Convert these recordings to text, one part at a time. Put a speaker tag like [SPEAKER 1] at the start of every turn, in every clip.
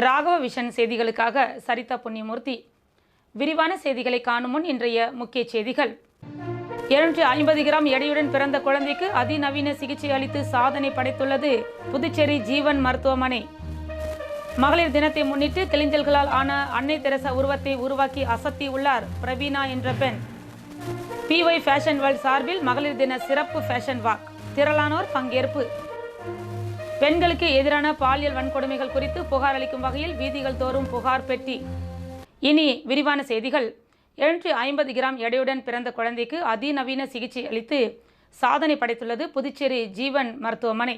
[SPEAKER 1] Raghava vision செய்திகளுக்காக சரிதா புண்ணியமூர்த்தி. விரிவான செய்திகளை காணும் முன் இன்றைய முக்கிய செய்திகள். இருநூற்றி ஐம்பது கிராம் எடையுடன் பிறந்த குழந்தைக்கு அதிநவீன சிகிச்சை அளித்து சாதனை படைத்துள்ளது புதுச்சேரி ஜீவன் மருத்துவமனை. மகளிர் தினத்தை முன்னிட்டு கிளிஞ்சல்களால் ஆன அன்னை தெரசா உருவத்தை உருவாக்கி அசத்தி உள்ளார் பிரவீனா என்ற பெண். பிஒய் ஃபேஷன் வேர்ல்ட் சார்பில் மகளிர் தின சிறப்பு ஃபேஷன் வாக். திரளானோர் பங்கேற்பு. பெண்களுக்கு எதிரான பாலியல் வன்கொடுமைகள் குறித்து புகார் அளிக்கும் வகையில் வீதிகள் தோறும் புகார் பெட்டி. இனி விரிவான செய்திகள். எழுநூற்றி ஐம்பது கிராம் எடையுடன் பிறந்த குழந்தைக்கு அதிநவீன சிகிச்சை அளித்து சாதனை படைத்துள்ளது புதுச்சேரி ஜீவன் மருத்துவமனை.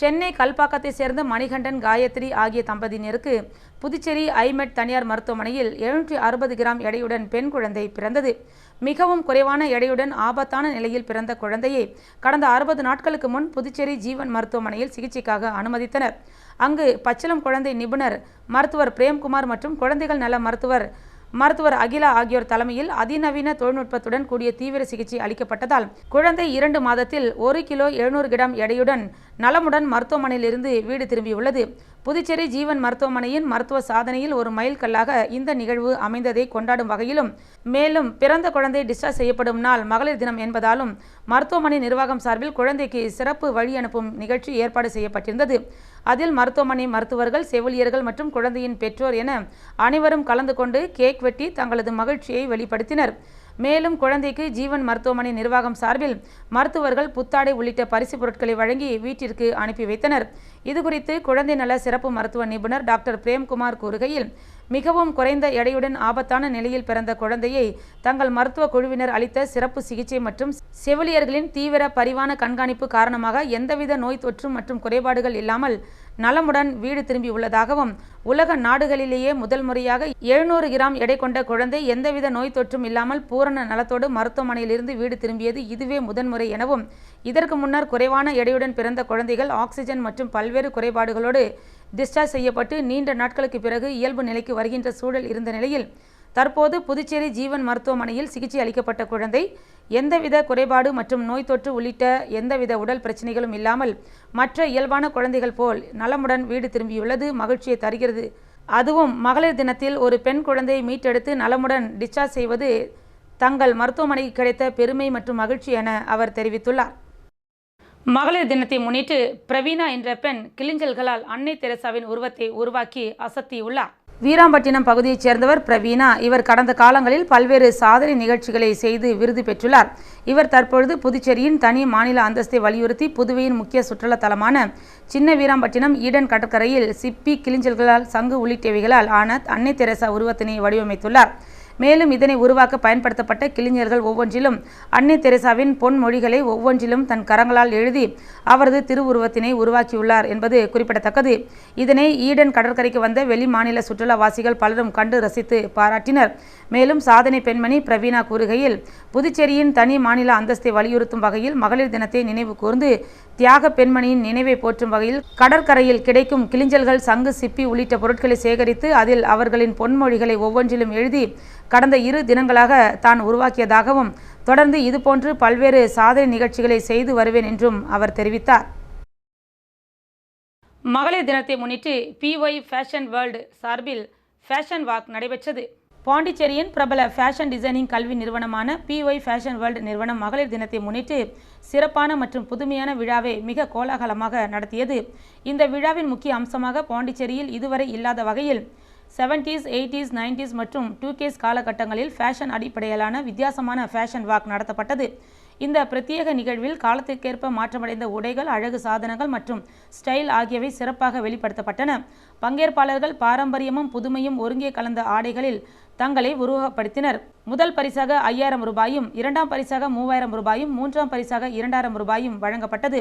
[SPEAKER 1] சென்னை கல்பாக்கத்தை சேர்ந்த மணிகண்டன் காயத்ரி ஆகிய தம்பதியினருக்கு புதுச்சேரி ஐமெட் தனியார் மருத்துவமனையில் எழுநூற்றி அறுபது கிராம் எடையுடன் பெண் குழந்தை பிறந்தது. மிகவும் குறைவான எடையுடன் ஆபத்தான நிலையில் பிறந்த குழந்தையை கடந்த அறுபது நாட்களுக்கு முன் புதுச்சேரி ஜீவன் மருத்துவமனையில் சிகிச்சைக்காக அனுமதித்தனர். அங்கு பச்சிளம் குழந்தை நிபுணர் மருத்துவர் பிரேம்குமார் மற்றும் குழந்தைகள் நல மருத்துவர் மருத்துவர் அகிலா ஆகியோர் தலைமையில் அதிநவீன தொழில்நுட்பத்துடன் கூடிய தீவிர சிகிச்சை அளிக்கப்பட்டதால் குழந்தை இரண்டு மாதத்தில் ஒரு கிலோ எழுநூறு கிராம் எடையுடன் நலமுடன் மருத்துவமனையிலிருந்து வீடு திரும்பியுள்ளது. புதுச்சேரி ஜீவன் மருத்துவமனையின் மருத்துவ சாதனையில் ஒரு மைல் கல்லாக இந்த நிகழ்வு அமைந்ததை கொண்டாடும் வகையிலும் மேலும் பிறந்த குழந்தை டிஸ்சார்ஜ் செய்யப்படும் நாள் மகளிர் தினம் என்பதாலும் மருத்துவமனை நிர்வாகம் சார்பில் குழந்தைக்கு சிறப்பு வழி அனுப்பும் நிகழ்ச்சி ஏற்பாடு செய்யப்பட்டிருந்தது. அதில் மருத்துவமனை மருத்துவர்கள் செவிலியர்கள் மற்றும் குழந்தையின் பெற்றோர் என அனைவரும் கலந்து கொண்டு கேக் வெட்டி தங்களது மகிழ்ச்சியை வெளிப்படுத்தினர். மேலும் குழந்தைக்கு ஜீவன் மருத்துவமனை நிர்வாகம் சார்பில் மருத்துவர்கள் புத்தாடை உள்ளிட்ட பரிசு பொருட்களை வழங்கி வீட்டிற்கு அனுப்பி வைத்தனர். இதுகுறித்து குழந்தை நல சிறப்பு மருத்துவ நிபுணர் டாக்டர் பிரேம்குமார் கூறுகையில் மிகவும் குறைந்த எடையுடன் ஆபத்தான நிலையில் பிறந்த குழந்தையை தங்கள் மருத்துவ குழுவினர் அளித்த சிறப்பு சிகிச்சை மற்றும் செவிலியர்களின் தீவிர பரிவான கண்காணிப்பு காரணமாக எந்தவித நோய் தொற்று மற்றும் குறைபாடுகள் இல்லாமல் நலமுடன் வீடு திரும்பியுள்ளதாகவும் உலக நாடுகளிலேயே முதல் முறையாக எழுநூறு கிராம் எடை கொண்ட குழந்தை எந்தவித நோய் தொற்றும் இல்லாமல் பூரண நலத்தோடு மருத்துவமனையிலிருந்து வீடு திரும்பியது இதுவே முதன்முறை எனவும் இதற்கு முன்னர் குறைவான எடையுடன் பிறந்த குழந்தைகள் ஆக்சிஜன் மற்றும் பல்வேறு குறைபாடுகளோடு டிஸ்சார்ஜ் செய்யப்பட்டு நீண்ட நாட்களுக்கு பிறகு இயல்பு நிலைக்கு வருகின்ற சூழல் இருந்த நிலையில் தற்போது புதுச்சேரி ஜீவன் மருத்துவமனையில் சிகிச்சை அளிக்கப்பட்ட குழந்தை எந்தவித குறைபாடு மற்றும் நோய் தொற்று உள்ளிட்ட எந்தவித உடல் பிரச்சனைகளும் இல்லாமல் மற்ற இயல்பான குழந்தைகள் போல் நலமுடன் வீடு திரும்பியுள்ளது மகிழ்ச்சியை தருகிறது. அதுவும் மகளிர் தினத்தில் ஒரு பெண் குழந்தையை மீட்டெடுத்து நலமுடன் டிஸ்சார்ஜ் செய்வது தங்கள் மருத்துவமனைக்கு கிடைத்த பெருமை மற்றும் மகிழ்ச்சி என அவர் தெரிவித்துள்ளார். மகளிர் தினத்தை முன்னிட்டு பிரவீனா என்ற பெண் கிளிஞ்சல்களால் அன்னை தெரசாவின் உருவத்தை உருவாக்கி அசத்தியுள்ளார். வீராம்பட்டினம் பகுதியைச் சேர்ந்தவர் பிரவீனா இவர் கடந்த காலங்களில் பல்வேறு சாதனை நிகழ்ச்சிகளை செய்து விருது பெற்றுள்ளார். இவர் தற்பொழுது புதுச்சேரியின் தனி மாநில அந்தஸ்தை வலியுறுத்தி புதுவையின் முக்கிய சுற்றுலா தலமான சின்ன வீராம்பட்டினம் ஈடன் கடற்கரையில் சிப்பி கிளிஞ்சல்களால் சங்கு உள்ளிட்டவைகளால் ஆன அன்னை தெரசா உருவத்தினை வடிவமைத்துள்ளார். மேலும் இதனை உருவாக்க பயன்படுத்தப்பட்ட கிளிஞர்கள் ஒவ்வொன்றிலும் அன்னை தெரசாவின் பொன்மொழிகளை ஒவ்வொன்றிலும் தன் கரங்களால் எழுதி அவரது திருவுருவத்தினை உருவாக்கியுள்ளார் என்பது குறிப்பிடத்தக்கது. இதனை ஈடன் கடற்கரைக்கு வந்த வெளி மாநில சுற்றுலாவாசிகள் பலரும் கண்டு ரசித்து பாராட்டினர். மேலும் சாதனை பெண்மணி பிரவீனா கூறுகையில் புதுச்சேரியின் தனி மாநில அந்தஸ்தை வலியுறுத்தும் வகையில் மகளிர் தினத்தை நினைவு கூர்ந்து தியாக பெண்மணியின் நினைவை போற்றும் வகையில் கடற்கரையில் கிடைக்கும் கிளிஞ்சல்கள் சங்கு சிப்பி உள்ளிட்ட பொருட்களை சேகரித்து அதில் அவர்களின் பொன்மொழிகளை ஒவ்வொன்றிலும் எழுதி கடந்த இரு தினங்களாக தான் உருவாக்கியதாகவும் தொடர்ந்து இதுபோன்று பல்வேறு சாதனை நிகழ்ச்சிகளை செய்து வருவேன் என்றும் அவர் தெரிவித்தார். மகளிர் தினத்தை முன்னிட்டு பிஒய் ஃபேஷன் வேர்ல்டு சார்பில் ஃபேஷன் வாக் நடைபெற்றது. பாண்டிச்சேரியின் பிரபல ஃபேஷன் டிசைனிங் கல்வி நிறுவனமான பிஒய் ஃபேஷன் வேர்ல்டு நிறுவனம் மகளிர் தினத்தை முன்னிட்டு சிறப்பான மற்றும் புதுமையான விழாவை மிக கோலாகலமாக நடத்தியது. இந்த விழாவின் முக்கிய அம்சமாக பாண்டிச்சேரியில் இதுவரை இல்லாத வகையில் செவன்டீஸ் எயிட்டிஸ் நைன்டிஸ் மற்றும் டூ கேஸ் காலகட்டங்களில் ஃபேஷன் அடிப்படையிலான வித்தியாசமான ஃபேஷன் வாக் நடத்தப்பட்டது. இந்த பிரத்யேக நிகழ்வில் காலத்திற்கேற்ப மாற்றமடைந்த உடைகள் அழகு சாதனங்கள் மற்றும் ஸ்டைல் ஆகியவை சிறப்பாக வெளிப்படுத்தப்பட்டன. பங்கேற்பாளர்கள் பாரம்பரியமும் புதுமையும் ஒருங்கே கலந்த ஆடைகளில் தங்களை உருவகப்படுத்தினர். முதல் பரிசாக ஐயாயிரம் ரூபாயும் இரண்டாம் பரிசாக மூவாயிரம் ரூபாயும் மூன்றாம் பரிசாக இரண்டாயிரம் ரூபாயும் வழங்கப்பட்டது.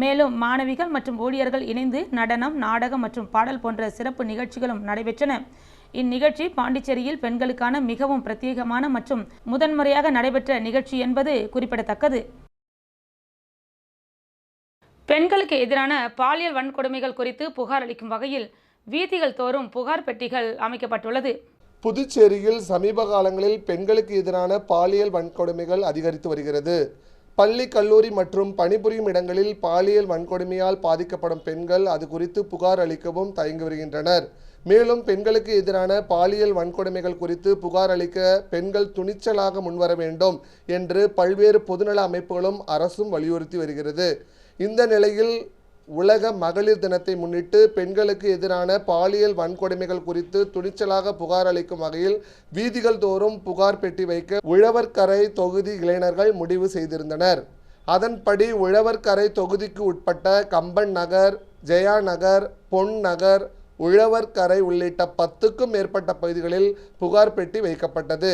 [SPEAKER 1] மேலும் மாணவிகள் மற்றும் ஊழியர்கள் இணைந்து நடனம் நாடகம் மற்றும் பாடல் போன்ற சிறப்பு நிகழ்ச்சிகளும் நடைபெற்றன. இந்நிகழ்ச்சி பாண்டிச்சேரியில் பெண்களுக்கான மிகவும் பிரத்யேகமான மற்றும் முதன்முறையாக நடைபெற்ற நிகழ்ச்சி என்பது குறிப்பிடத்தக்கது. பெண்களுக்கு எதிரான பாலியல் வன்கொடுமைகள் குறித்து புகார் அளிக்கும் வகையில் வீதிகள் தோறும் புகார் பெட்டிகள் அமைக்கப்பட்டுள்ளது.
[SPEAKER 2] புதுச்சேரியில் சமீப காலங்களில் பெண்களுக்கு எதிரான பாலியல் வன்கொடுமைகள் அதிகரித்து வருகிறது. பள்ளி கல்லூரி மற்றும் பணிபுரியும் இடங்களில் பாலியல் வன்கொடுமையால் பாதிக்கப்படும் பெண்கள் அது குறித்து புகார் அளிக்கவும் தயங்கி வருகின்றனர். மேலும் பெண்களுக்கு எதிரான பாலியல் வன்கொடுமைகள் குறித்து புகார் அளிக்க பெண்கள் துணிச்சலாக முன்வர வேண்டும் என்று பல்வேறு பொதுநல அமைப்புகளும் அரசும் வலியுறுத்தி வருகிறது. இந்த நிலையில் உலக மகளிர் தினத்தை முன்னிட்டு பெண்களுக்கு எதிரான பாலியல் வன்கொடுமைகள் குறித்து துணிச்சலாக புகார் அளிக்கும் வகையில் வீதிகள் தோறும் புகார் பெட்டி வைக்க உழவர்கரை தொகுதி இளைஞர்கள் முடிவு செய்திருந்தனர். அதன்படி உழவர்கரை தொகுதிக்கு உட்பட்ட கம்பன் நகர் ஜெயா நகர் பொன் நகர் உழவர்கரை உள்ளிட்ட பத்துக்கும் மேற்பட்ட பகுதிகளில் புகார் பெட்டி வைக்கப்பட்டது.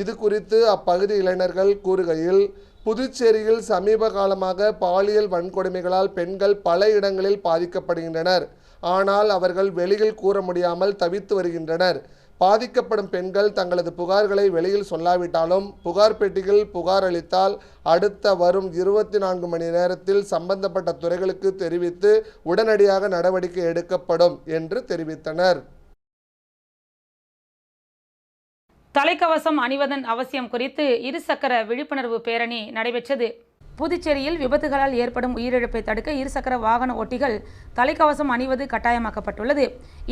[SPEAKER 2] இது குறித்து அப்பகுதி இளைஞர்கள் கூறுகையில் புதுச்சேரியில் சமீப காலமாக பாலியல் வன்கொடுமைகளால் பெண்கள் பல இடங்களில் பாதிக்கப்படுகின்றனர். ஆனால் அவர்கள் வெளியில் கூற முடியாமல் தவித்து வருகின்றனர். பாதிக்கப்படும் பெண்கள் தங்களது புகார்களை வெளியில் சொல்லாவிட்டாலும் புகார் பெட்டியில் புகார் அளித்தால் அடுத்த வரும் இருபத்தி நான்கு மணி நேரத்தில் சம்பந்தப்பட்ட துறைகளுக்கு தெரிவித்து உடனடியாக நடவடிக்கை எடுக்கப்படும் என்று தெரிவித்தனர்.
[SPEAKER 1] தலைக்கவசம் அணிவதன் அவசியம் குறித்து இருசக்கர விழிப்புணர்வு பேரணி நடைபெற்றது. புதுச்சேரியில் விபத்துகளால் ஏற்படும் உயிரிழப்பை தடுக்க இருசக்கர வாகன ஓட்டிகள் தலைக்கவசம் அணிவது கட்டாயமாக்கப்பட்டுள்ளது.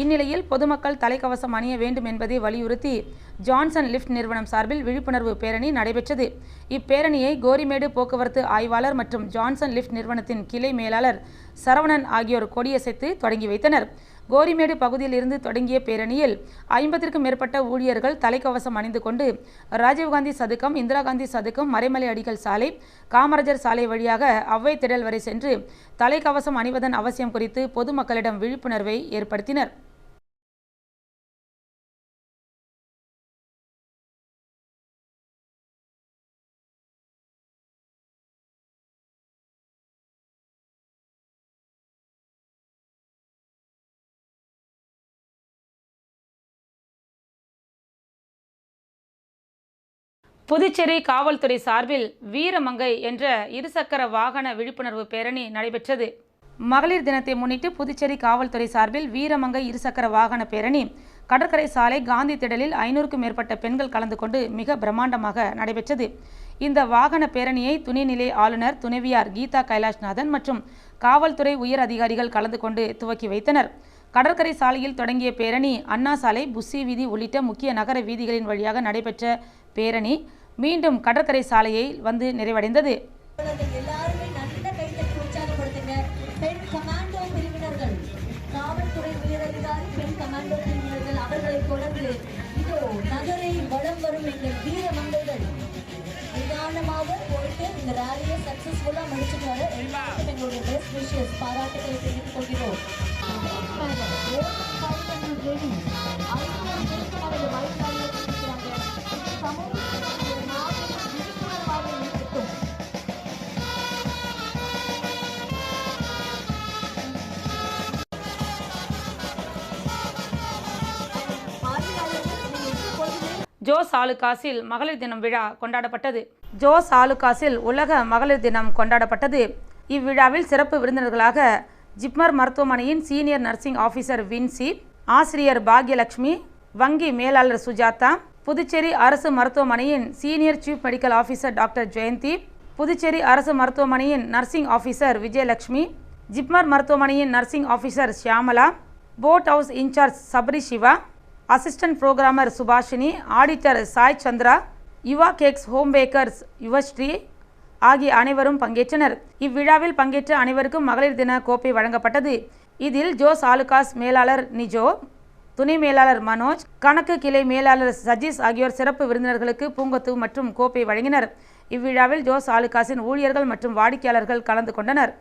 [SPEAKER 1] இந்நிலையில் பொதுமக்கள் தலைக்கவசம் அணிய வேண்டும் என்பதை வலியுறுத்தி ஜான்சன் லிஃப்ட் நிறுவனம் சார்பில் விழிப்புணர்வு பேரணி நடைபெற்றது. இப்பேரணியை கோரிமேடு போக்குவரத்து ஆய்வாளர் மற்றும் ஜான்சன் லிஃப்ட் நிறுவனத்தின் கிளை மேலாளர் சரவணன் ஆகியோர் கொடியசைத்து தொடங்கி வைத்தனர். கோரிமேடு பகுதியில் இருந்து தொடங்கிய பேரணியில் ஐம்பத்திற்கும் மேற்பட்ட ஊழியர்கள் தலைக்கவசம் அணிந்து கொண்டு ராஜீவ்காந்தி சதுக்கம் இந்திரா காந்தி சதுக்கம் மறைமலை அடிகள் சாலை காமராஜர் சாலை வழியாக அவ்வை திடல் வரை சென்று தலைக்கவசம் அணிவதன் அவசியம் குறித்து பொதுமக்களிடம் விழிப்புணர்வை ஏற்படுத்தினர். புதுச்சேரி காவல்துறை சார்பில் வீரமங்கை என்ற இருசக்கர வாகன விழிப்புணர்வு பேரணி நடைபெற்றது. மகளிர் தினத்தை முன்னிட்டு புதுச்சேரி காவல்துறை சார்பில் வீரமங்கை இருசக்கர வாகன பேரணி கடற்கரை சாலை காந்தி திடலில் ஐநூறுக்கும் மேற்பட்ட பெண்கள் கலந்து கொண்டு மிக பிரம்மாண்டமாக நடைபெற்றது. இந்த வாகன பேரணியை துணைநிலை ஆளுநர் துணைவியார் கீதா கைலாஷ்நாதன் மற்றும் காவல்துறை உயர் அதிகாரிகள் கலந்து கொண்டு துவக்கி வைத்தனர். கடற்கரை சாலையில் தொடங்கிய பேரணி அண்ணா சாலை புஸ்ஸி வீதி உள்ளிட்ட முக்கிய நகர வீதிகளின் வழியாக நடைபெற்ற பேரணி மீண்டும் கடற்கரை சாலையை வந்து நிறைவடைந்தது.
[SPEAKER 3] இந்த முடிச்சுட்டு வர எல்லாருக்கும் எங்களுடைய பெஸ்ட் விஷஸ் பாராட்டுகளை தெரிவித்துக் கொள்கிறோம்.
[SPEAKER 1] ஜோஸ் ஆலுகாஸில் மகளிர் தினம் விழா கொண்டாடப்பட்டது. ஜோஸ் ஆலுகாஸில் உலக மகளிர் தினம் கொண்டாடப்பட்டது. இவ்விழாவில் சிறப்பு விருந்தினர்களாக ஜிப்மர் மருத்துவமனையின் சீனியர் நர்சிங் ஆஃபீஸர் வின்சி ஆசிரியர் பாக்யலட்சுமி வங்கி மேலாளர் சுஜாதா புதுச்சேரி அரசு மருத்துவமனையின் senior chief medical officer doctor Jayanthi Puducherry அரசு மருத்துவமனையின் நர்சிங் ஆஃபீஸர் விஜயலட்சுமி ஜிப்மர் மருத்துவமனையின் nursing officer Shyamala boat house incharge Sabari Siva assistant programmer Subhashini auditor Sai Chandra Yuva cakes home bakers Yuvashree ஆகிய அனைவரும் பங்கேற்றனர். இவ்விழாவில் பங்கேற்ற அனைவருக்கும் மகளிர் தின கோப்பை வழங்கப்பட்டது. இதில் ஜோஸ் ஆலுகாஸ் மேலாளர் நிஜோ துணை மேலாளர் மனோஜ் கணக்கு கிளை மேலாளர் சஜீஸ் ஆகியோர் சிறப்பு விருந்தினர்களுக்கு பூங்கொத்து மற்றும் கோப்பை வழங்கினர். இவ்விழாவில் ஜோஸ் ஆலுகாஸின் ஊழியர்கள் மற்றும் வாடிக்கையாளர்கள் கலந்து கொண்டனர்.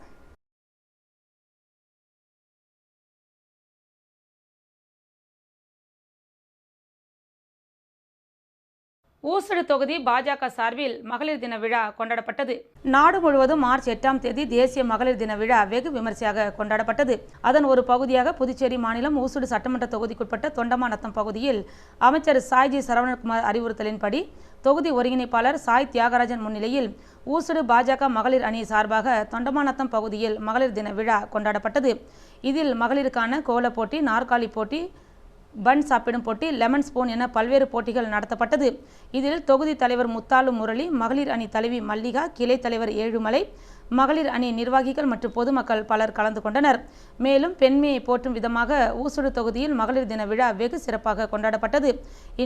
[SPEAKER 1] ஊசடு தொகுதி பாஜக சார்பில் மகளிர் தின விழா கொண்டாடப்பட்டது. நாடு முழுவதும் மார்ச் எட்டாம் தேதி தேசிய மகளிர் தின விழா வெகு விமர்சையாக கொண்டாடப்பட்டது. அதன் ஒரு பகுதியாக புதுச்சேரி மாநிலம் ஊசுடு சட்டமன்ற தொகுதிக்குட்பட்ட தொண்டமாநத்தம் பகுதியில் அமைச்சர் சாய்ஜி சரவணகுமார் அறிவுறுத்தலின்படி தொகுதி ஒருங்கிணைப்பாளர் சாய் தியாகராஜன் முன்னிலையில் ஊசுடு பாஜக மகளிர் அணி சார்பாக தொண்டமாநத்தம் பகுதியில் மகளிர் தின விழா கொண்டாடப்பட்டது. இதில் மகளிருக்கான கோலப் போட்டி நாற்காலி போட்டி பன் சாப்பிடும் போட்டி லெமன் ஸ்பூன் என பல்வேறு போட்டிகள் நடத்தப்பட்டது. இதில் தொகுதி தலைவர் முத்தாலு முரளி மகளிர் அணி தலைவி மல்லிகா கிளை தலைவர் ஏழுமலை மகளிர் அணி நிர்வாகிகள் மற்றும் பொதுமக்கள் பலர் கலந்து கொண்டனர். மேலும் பெண்மையை போற்றும் விதமாக ஊசுடு தொகுதியில் மகளிர் தின விழா வெகு சிறப்பாக கொண்டாடப்பட்டது.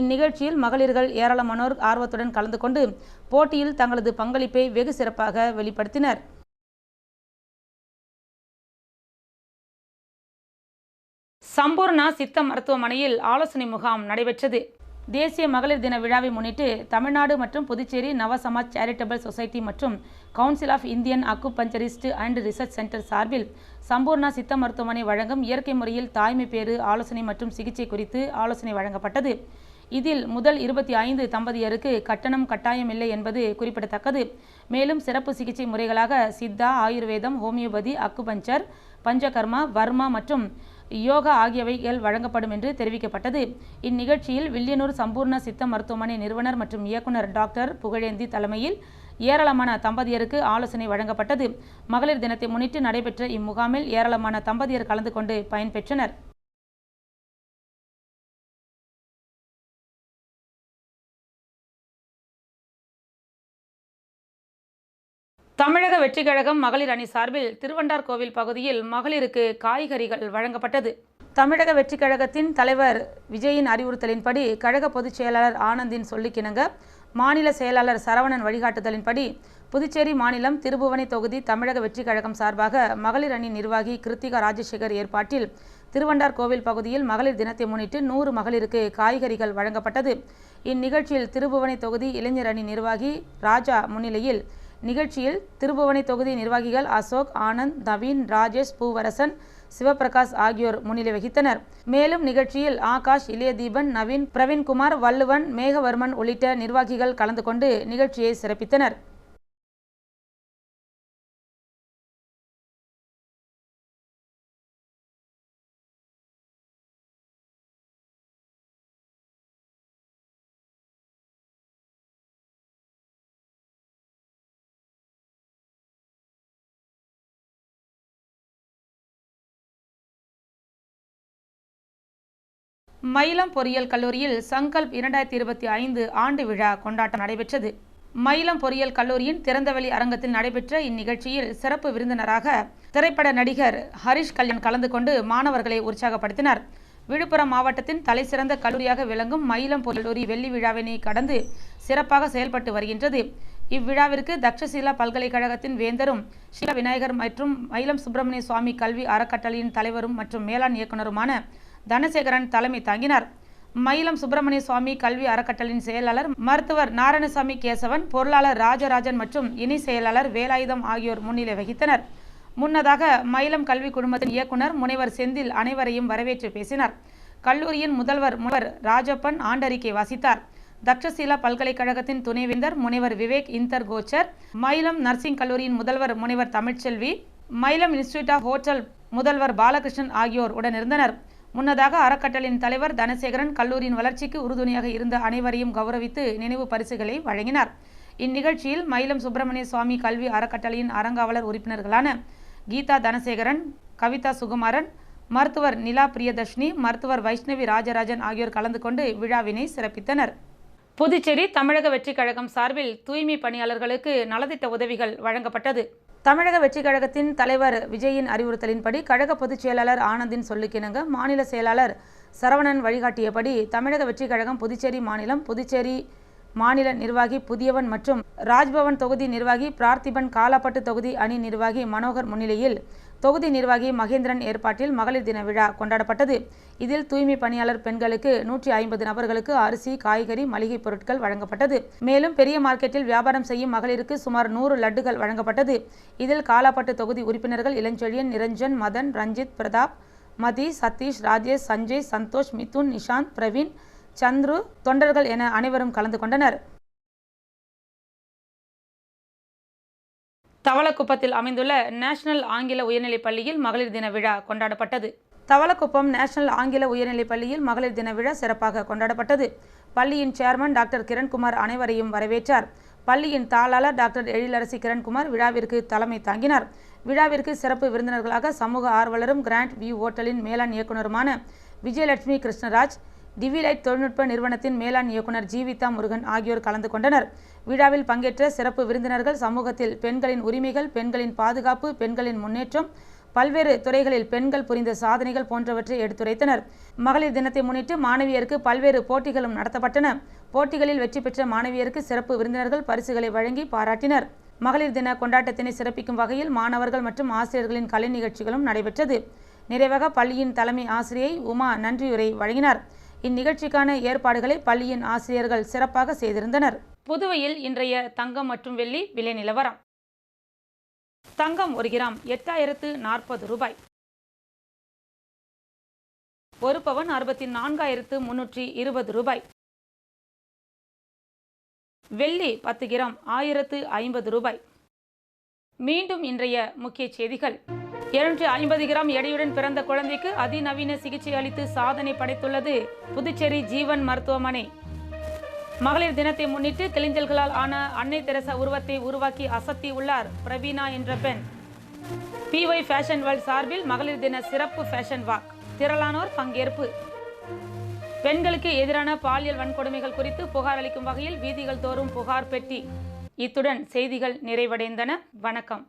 [SPEAKER 1] இந்நிகழ்ச்சியில் மகளிர்கள் ஏராளமானோர் ஆர்வத்துடன் கலந்து கொண்டு போட்டியில் தங்களது பங்களிப்பை வெகு சிறப்பாக வெளிப்படுத்தினர். சம்பூர்ணா சித்த மருத்துவமனையில் ஆலோசனை முகாம் நடைபெற்றது. தேசிய மகளிர் தின விழாவை முன்னிட்டு தமிழ்நாடு மற்றும் புதுச்சேரி நவசமாஜ் சேரிட்டபிள் சொசைட்டி மற்றும் council of Indian acupuncturist and research centre சார்பில் சம்பூர்ணா சித்த மருத்துவமனை வழங்கும் இயற்கை முறையில் தாய்மை பேறு ஆலோசனை மற்றும் சிகிச்சை குறித்து ஆலோசனை வழங்கப்பட்டது. இதில் முதல் இருபத்தி ஐந்து தம்பதியருக்கு கட்டணம் கட்டாயமில்லை என்பது குறிப்பிடத்தக்கது. மேலும் சிறப்பு சிகிச்சை முறைகளாக சித்தா ஆயுர்வேதம் ஹோமியோபதி அக்குபஞ்சர் பஞ்சகர்மா வர்மா மற்றும் யோகா ஆகியவைகள் வழங்கப்படும் என்று தெரிவிக்கப்பட்டது. இந்நிகழ்ச்சியில் வில்லியனூர் சம்பூர்ண சித்த மருத்துவமனை நிறுவனர் மற்றும் இயக்குனர் டாக்டர் புகழேந்தி தலைமையில் ஏராளமான தம்பதியருக்கு ஆலோசனை வழங்கப்பட்டது. மகளிர் தினத்தை முன்னிட்டு நடைபெற்ற இம்முகாமில் ஏராளமான தம்பதியர் கலந்து கொண்டு பயன்பெற்றனர். தமிழக வெற்றி கழகம் மகளிர் அணி சார்பில் திருவண்டார் கோவில் பகுதியில் மகளிருக்கு காய்கறிகள் வழங்கப்பட்டது. தமிழக வெற்றி கழகத்தின் தலைவர் விஜயின் அறிவுறுத்தலின்படி கழக பொதுச் செயலாளர் ஆனந்தின் சொல்லிக்கிணங்க மாநில செயலாளர் சரவணன் வழிகாட்டுதலின்படி புதுச்சேரி மாநிலம் திருபுவனை தொகுதி தமிழக வெற்றி கழகம் சார்பாக மகளிர் அணி நிர்வாகி கிருத்திகா ராஜசேகர் ஏற்பாட்டில் திருவண்டார் கோவில் பகுதியில் மகளிர் தினத்தை முன்னிட்டு நூறு மகளிருக்கு காய்கறிகள் வழங்கப்பட்டது. இந்நிகழ்ச்சியில் திருபுவனை தொகுதி இளைஞர் அணி நிர்வாகி ராஜா முன்னிலையில் நிகழ்ச்சியில் திருபுவனை தொகுதி நிர்வாகிகள் அசோக் ஆனந்த் நவீன் ராஜேஷ் பூவரசன் சிவபிரகாஷ் ஆகியோர் முன்னிலை வகித்தனர். மேலும் நிகழ்ச்சியில் ஆகாஷ் இளையதீபன் நவீன் பிரவீன்குமார் வள்ளுவன் மேகவர்மன் உள்ளிட்ட நிர்வாகிகள் கலந்து கொண்டு நிகழ்ச்சியை சிறப்பித்தனர். மயிலம் பொறியியல் கல்லூரியில் சங்கல்ப் இரண்டாயிரத்தி இருபத்தி ஐந்து ஆண்டு விழா கொண்டாட்டம் நடைபெற்றது. மயிலம் பொறியியல் கல்லூரியின் திறந்தவெளி அரங்கத்தில் நடைபெற்ற இந்நிகழ்ச்சியில் சிறப்பு விருந்தினராக திரைப்பட நடிகர் ஹரிஷ் கல்யாண் கலந்து கொண்டு மாணவர்களை உற்சாகப்படுத்தினார். விழுப்புரம் மாவட்டத்தின் தலைசிறந்த கல்லூரியாக விளங்கும் மயிலம் கல்லூரி வெள்ளி விழாவினை கடந்து சிறப்பாக செயல்பட்டு வருகின்றது. இவ்விழாவிற்கு தக்ஷசீலா பல்கலைக்கழகத்தின் வேந்தரும் ஷீலா விநாயகர் மற்றும் மயிலம் சுப்பிரமணிய சுவாமி கல்வி அறக்கட்டளையின் தலைவரும் மற்றும் மேலாண் இயக்குனருமான தனசேகரன் தலைமை தாங்கினார். மயிலம் சுப்பிரமணிய சுவாமி கல்வி அறக்கட்டளையின் செயலாளர் மருத்துவர் நாராயணசாமி கேசவன் பொருளாளர் ராஜராஜன் மற்றும் இணை செயலாளர் வேலாயுதம் ஆகியோர் முன்னிலை வகித்தனர். முன்னதாக மயிலம் கல்வி குழுமத்தின் இயக்குனர் முனைவர் செந்தில் அனைவரையும் வரவேற்று பேசினார். கல்லூரியின் முதல்வர் முனைவர் ராஜப்பன் ஆண்டறிக்கை வாசித்தார். தக்ஷசீலா பல்கலைக்கழகத்தின் துணைவேந்தர் முனைவர் விவேக் இந்தர் கோச்சர் மயிலம் நர்சிங் கல்லூரியின் முதல்வர் முனைவர் Tamilselvi Mailam institute of hotel முதல்வர் பாலகிருஷ்ணன் ஆகியோர் உடனிருந்தனர். முன்னதாக அறக்கட்டளின் தலைவர் தனசேகரன் கல்லூரியின் வளர்ச்சிக்கு உறுதுணையாக இருந்த அனைவரையும் கௌரவித்து நினைவு பரிசுகளை வழங்கினார். இந்நிகழ்ச்சியில் மயிலம் சுப்பிரமணிய சுவாமி கல்வி அறக்கட்டளையின் அறங்காவலர் உறுப்பினர்களான கீதா தனசேகரன் கவிதா சுகுமாரன் மருத்துவர் நிலா பிரியதர்ஷினி மருத்துவர் வைஷ்ணவி ராஜராஜன் ஆகியோர் கலந்து கொண்டு விழாவினை சிறப்பித்தனர். புதுச்சேரி தமிழக வெற்றிக் கழகம் சார்பில் தூய்மை பணியாளர்களுக்கு நலத்திட்ட உதவிகள் வழங்கப்பட்டது. தமிழக வெற்றி கழகத்தின் தலைவர் விஜயின் அறிவுறுத்தலின்படி கழக பொதுச் செயலாளர் ஆனந்தின் சொல்லுக்கிணங்க மாநில செயலாளர் சரவணன் வழிகாட்டியபடி தமிழக வெற்றி கழகம் புதுச்சேரி மாநிலம் புதுச்சேரி மாநில நிர்வாகி புதியவன் மற்றும் ராஜ்பவன் தொகுதி நிர்வாகி பிரார்த்திபன் காலாப்பட்டு தொகுதி அணி நிர்வாகி மனோகர் முன்னிலையில் தொகுதி நிர்வாகி மகேந்திரன் ஏற்பாட்டில் மகளிர் தின விழா கொண்டாடப்பட்டது. இதில் தூய்மை பணியாளர் பெண்களுக்கு நூற்றி ஐம்பது நபர்களுக்கு அரிசி காய்கறி மளிகை பொருட்கள் வழங்கப்பட்டது. மேலும் பெரிய மார்க்கெட்டில் வியாபாரம் செய்யும் மகளிருக்கு சுமார் நூறு லட்டுகள் வழங்கப்பட்டது. இதில் காலாப்பட்டு தொகுதி உறுப்பினர்கள் இளஞ்செழியன் நிரஞ்சன் மதன் ரஞ்சித் பிரதாப் மதி சதீஷ் ராஜேஷ் சஞ்சய் சந்தோஷ் மிதுன் நிஷாந்த் பிரவீன் சந்துரு தொண்டர்கள் என அனைவரும் கலந்து கொண்டனர். தவளக்குப்பத்தில் அமைந்துள்ள நேஷனல் ஆங்கில உயர்நிலைப் பள்ளியில் மகளிர் தின விழா கொண்டாடப்பட்டது. தவளக்குப்பம் நேஷனல் ஆங்கில உயர்நிலைப் பள்ளியில் மகளிர் தின விழா சிறப்பாக கொண்டாடப்பட்டது. பள்ளியின் சேர்மன் டாக்டர் கிரண்குமார் அனைவரையும் வரவேற்றார். பள்ளியின் தாளாளர் டாக்டர் எழிலரசி கிரண்குமார் விழாவிற்கு தலைமை தாங்கினார். விழாவிற்கு சிறப்பு விருந்தினர்களாக சமூக ஆர்வலரும் கிராண்ட் வியூ ஓட்டலின் மேலாண் இயக்குனருமான விஜயலட்சுமி கிருஷ்ணராஜ் டிவிலைட் தொழில்நுட்ப நிறுவனத்தின் மேலாண் இயக்குனர் ஜீவிதா முருகன் ஆகியோர் கலந்து கொண்டனர். விழாவில் பங்கேற்ற சிறப்பு விருந்தினர்கள் சமூகத்தில் பெண்களின் உரிமைகள் பெண்களின் பாதுகாப்பு பெண்களின் முன்னேற்றம் பல்வேறு துறைகளில் பெண்கள் புரிந்த சாதனைகள் போன்றவற்றை எடுத்துரைத்தனர். மகளிர் தினத்தை முன்னிட்டு மாணவியருக்கு பல்வேறு போட்டிகளும் நடத்தப்பட்டன. போட்டிகளில் வெற்றி பெற்ற மாணவியருக்கு சிறப்பு விருந்தினர்கள் பரிசுகளை வழங்கி பாராட்டினர். மகளிர் தின கொண்டாட்டத்தினை சிறப்பிக்கும் வகையில் மாணவர்கள் மற்றும் ஆசிரியர்களின் கலை நிகழ்ச்சிகளும் நடைபெற்றது. நிறைவாக பள்ளியின் தலைமை ஆசிரியை உமா நன்றியுரை வழங்கினார். இந்நிகழ்ச்சிக்கான ஏற்பாடுகளை பள்ளியின் ஆசிரியர்கள் சிறப்பாக செய்திருந்தனர். புதுவையில் இன்றைய தங்கம் மற்றும் வெள்ளி விலை நிலவரம். தங்கம் ஒரு கிராம் எட்டாயிரத்து நாற்பது ரூபாய். ஒரு பவன் அறுபத்தி நான்காயிரத்து முன்னூற்றி இருபது ரூபாய். வெள்ளி பத்து கிராம் ஆயிரத்து ஐம்பது ரூபாய். மீண்டும் இன்றைய முக்கிய செய்திகள். இருநூற்றி ஐம்பது கிராம் எடையுடன் பிறந்த குழந்தைக்கு அதிநவீன சிகிச்சை அளித்து சாதனை படைத்துள்ளது புதுச்சேரி ஜீவன் மருத்துவமனை. மகளிர் தினத்தை முன்னிட்டு கிளிஞ்சல்களால் ஆன அன்னை தெரசா உருவத்தை உருவாக்கி அசத்தி உள்ளார் பிரவீனா என்ற பெண். பிஒய் ஃபேஷன் வேர்ல்ட் சார்பில் மகளிர் தின சிறப்பு ஃபேஷன் வாக் திரளானோர் பங்கேற்பு. பெண்களுக்கு எதிரான பாலியல் வன்கொடுமைகள் குறித்து புகார் அளிக்கும் வகையில் வீதிகள் தோறும் புகார் பெட்டி. இத்துடன் செய்திகள் நிறைவடைந்தன. வணக்கம்.